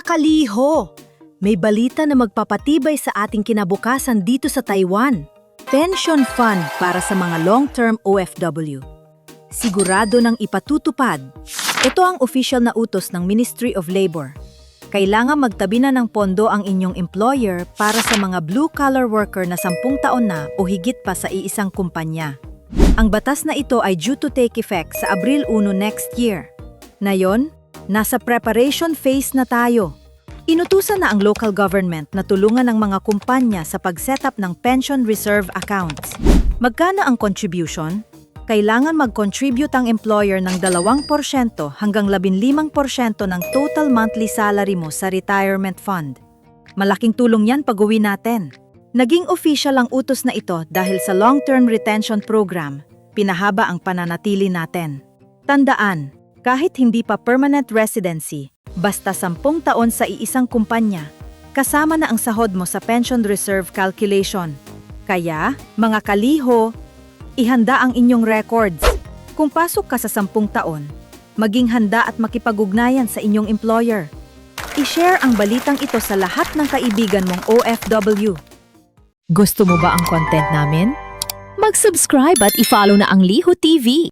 Mga may balita na magpapatibay sa ating kinabukasan dito sa Taiwan. Pension Fund para sa mga long-term OFW. Sigurado ng ipatutupad. Ito ang official na utos ng Ministry of Labor. Kailangan magtabi na ng pondo ang inyong employer para sa mga blue-collar worker na 10 taon na o higit pa sa iisang kumpanya. Ang batas na ito ay due to take effect sa Abril 1 next year. Ngayon, nasa preparation phase na tayo. Inutusan na ang local government na tulungan ng mga kumpanya sa pag-setup ng pension reserve accounts. Magkano ang contribution? Kailangan mag-contribute ang employer ng 2% hanggang 15% ng total monthly salary mo sa retirement fund. Malaking tulong yan pag uwi natin. Naging official ang utos na ito dahil sa long-term retention program, pinahaba ang pananatili natin. Tandaan, kahit hindi pa permanent residency, basta 10 taon sa iisang kumpanya, kasama na ang sahod mo sa pension reserve calculation. Kaya, mga kaliho, ihanda ang inyong records. Kung pasok ka sa 10 taon, maging handa at makipag-ugnayan sa inyong employer. I-share ang balitang ito sa lahat ng kaibigan mong OFW. Gusto mo ba ang content namin? Mag-subscribe at i-follow na ang Liho TV.